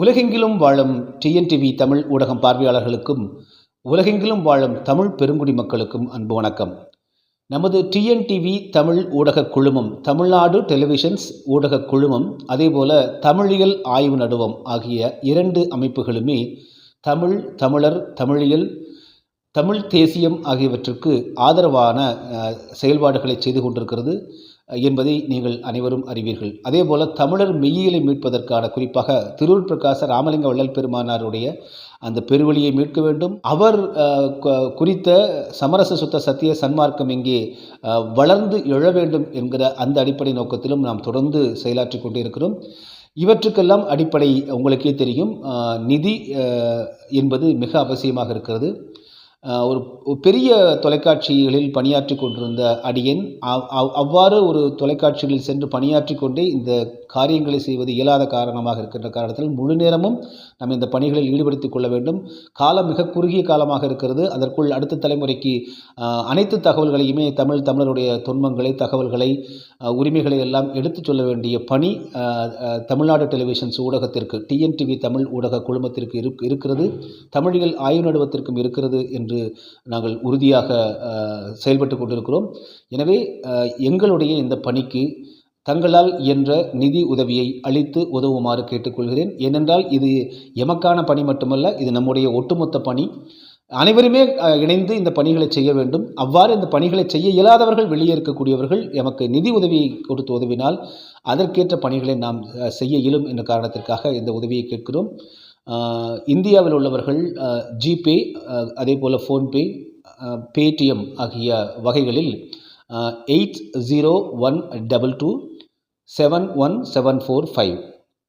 உலகெங்கிலும் வாழும் டிஎன்டிவி தமிழ் ஊடகம் பார்வையாளர்களுக்கும் உலகெங்கிலும் வாழும் தமிழ் பெருங்குடி மக்களுக்கும் அன்பு வணக்கம். நமது டிஎன்டிவி தமிழ் ஊடகக் குழுமம் தமிழ்நாடு டெலிவிஷன்ஸ் ஊடகக் குழுமம் அதேபோல தமிழியல் ஆய்வு நடுவம் ஆகிய இரண்டு அமைப்புகளுமே தமிழ் தமிழர் தமிழியல் தமிழ் தேசியம் ஆகியவற்றுக்கு ஆதரவான செயல்பாடுகளை செய்து கொண்டிருக்கிறது. என்பதை நீங்கள் அனைவரும் அறிவீர்கள். அதேபோல தமிழர் மெய்யியலை மீட்பதற்கான குறிப்பாக திருவுள் பிரகாச ராமலிங்க வள்ளல் பெருமானாருடைய அந்த பெருவழியை மீட்க வேண்டும். அவர் குறித்த சமரச சுத்த சத்திய சன்மார்க்கம் இங்கே வளர்ந்து எழ வேண்டும் என்கிற அந்த அடிப்படை நோக்கத்திலும் நாம் தொடர்ந்து செயலாற்றி கொண்டிருக்கிறோம். இவற்றுக்கெல்லாம் அடிப்படை உங்களுக்கே தெரியும். நிதி என்பது மிக அவசியமாக இருக்கிறது. ஒரு பெரிய தொலைக்காட்சிகளில் பணியாற்றி கொண்டிருந்த அடியேன் அவ்- அவ்- அவ்வாறு ஒரு தொலைக்காட்சிகளில் சென்று பணியாற்றி கொண்டே இந்த காரியங்களை செய்வது இயலாத காரணமாக இருக்கின்ற காரணத்தில் முழு நேரமும் நாம் இந்த பணிகளில் ஈடுபடுத்திக் கொள்ள வேண்டும். காலம் மிக குறுகிய காலமாக இருக்கிறது. அதற்குள் அடுத்த தலைமுறைக்கு அனைத்து தகவல்களையுமே தமிழ் தமிழருடைய துன்பங்களை தகவல்களை உரிமைகளை எல்லாம் எடுத்துச் சொல்ல வேண்டிய பணி தமிழ்நாடு டெலிவிஷன்ஸ் ஊடகத்திற்கு டிஎன்டிவி தமிழ் ஊடக குழுமத்திற்கு இருக்கிறது. தமிழியல் ஆய்வு நடுவத்திற்கும் இருக்கிறது என்று என்று நாங்கள் உறுதியாக செயல்பட்டு கொண்டிருக்கிறோம். எனவே எங்களுடைய இந்த பணிக்கு தங்களால் இயன்ற நிதி உதவியை அளித்து உதவுமாறு கேட்டுக்கொள்கிறேன். ஏனென்றால் இது எமக்கான பணி மட்டுமல்ல இது நம்முடைய ஒட்டுமொத்த பணி. அனைவருமே இணைந்து இந்த பணிகளை செய்ய வேண்டும். அவ்வாறு இந்த பணிகளை செய்ய இயலாதவர்கள் வெளியே இருக்கக்கூடியவர்கள் எமக்கு நிதி உதவியை கொடுத்து உதவினால் அதற்கேற்ற பணிகளை நாம் செய்ய இயலும் என்ற காரணத்திற்காக இந்த உதவியை கேட்கிறோம். இந்தியாவில் உள்ளவர்கள் ஜிபே அதே போல் ஃபோன்பே பேடிஎம் ஆகிய வகைகளில் eight zero one double two seven one seven four five.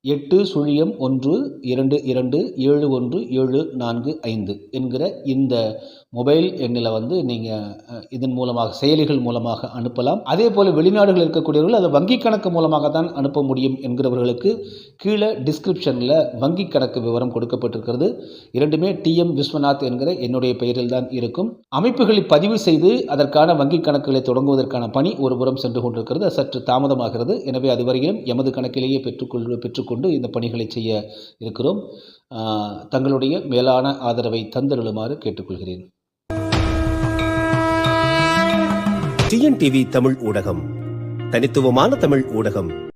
எட்டு சுழியம் ஒன்று இரண்டு இரண்டு ஏழு ஒன்று ஏழு நான்கு ஐந்து என்கிற இந்த மொபைல் எண்ணில் வந்து நீங்கள் இதன் மூலமாக செயலிகள் மூலமாக அனுப்பலாம். அதே போல் வெளிநாடுகளில் இருக்கக்கூடியவர்கள் அதை வங்கி கணக்கு மூலமாக தான் அனுப்ப முடியும் என்கிறவர்களுக்கு கீழே டிஸ்கிரிப்ஷனில் வங்கி கணக்கு விவரம் கொடுக்கப்பட்டிருக்கிறது. இரண்டுமே டிஎம் விஸ்வநாத் என்கிற என்னுடைய பெயரில் தான் இருக்கும். அமைப்புகளை பதிவு செய்து அதற்கான வங்கி கணக்குகளை தொடங்குவதற்கான பணி ஒருபுறம் சென்று கொண்டிருக்கிறது. சற்று தாமதமாகிறது. எனவே அதுவரையிலும் எமது கணக்கிலேயே பெற்றுக்கொள் கொண்டு இந்த பணிகளை செய்ய இருக்கிறோம். தங்களுடைய மேலான ஆதரவை தந்தருளுமாறு கேட்டுக்கொள்கிறேன். டிஎன்டிவி தமிழ் ஊடகம். தனித்துவமான தமிழ் ஊடகம்.